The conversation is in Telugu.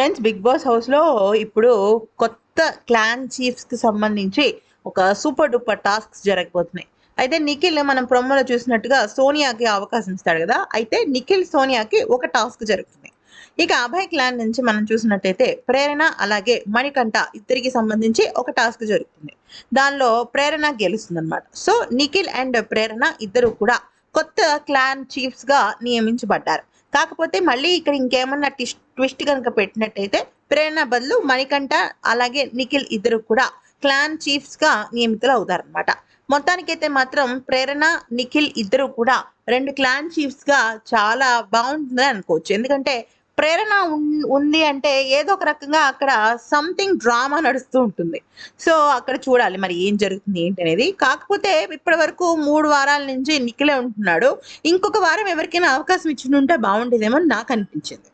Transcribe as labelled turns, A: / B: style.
A: ఫ్రెండ్స్ బిగ్ బాస్ హౌస్లో ఇప్పుడు కొత్త క్లాన్ చీఫ్స్కి సంబంధించి ఒక సూపర్ డూపర్ టాస్క్స్ జరగబోతున్నాయి. అయితే నిఖిల్ మనం ప్రొమోలో చూసినట్టుగా సోనియాకి అవకాశం ఇస్తాడు కదా? అయితే నిఖిల్ సోనియాకి ఒక టాస్క్ జరుగుతుంది. ఇక అభయ్ క్లాన్ నుంచి మనం చూసినట్టయితే ప్రేరణ అలాగే మణికంఠ ఇద్దరికి సంబంధించి ఒక టాస్క్ జరుగుతుంది. దానిలో ప్రేరణ గెలుస్తుంది అనమాట సో నిఖిల్ అండ్ ప్రేరణ ఇద్దరు కూడా కొత్త క్లాన్ చీఫ్స్గా నియమించబడ్డారు. కాకపోతే మళ్ళీ ఇక్కడ ఇంకేమన్నా ట్విస్ట్ ట్విస్ట్ కనుక పెట్టినట్టయితే ప్రేరణ బదులు మణికంఠ అలాగే నిఖిల్ ఇద్దరు కూడా క్లాన్ చీఫ్స్గా నియమితులు అవుతారనమాట మొత్తానికైతే మాత్రం ప్రేరణ నిఖిల్ ఇద్దరు కూడా రెండు క్లాన్ చీఫ్స్గా చాలా బాగుంటుందని అనుకోవచ్చు. ఎందుకంటే ప్రేరణ ఉంది అంటే ఏదో ఒక రకంగా అక్కడ సంథింగ్ డ్రామా నడుస్తూ ఉంటుంది. సో అక్కడ చూడాలి మరి ఏం జరుగుతుంది ఏంటి అనేది కాకపోతే ఇప్పటి వరకు మూడు వారాల నుంచి నిఖిలే ఉంటున్నాడు. ఇంకొక వారం ఎవరికైనా అవకాశం ఇచ్చి ఉంటే బాగుండేదేమో నాకు అనిపించింది.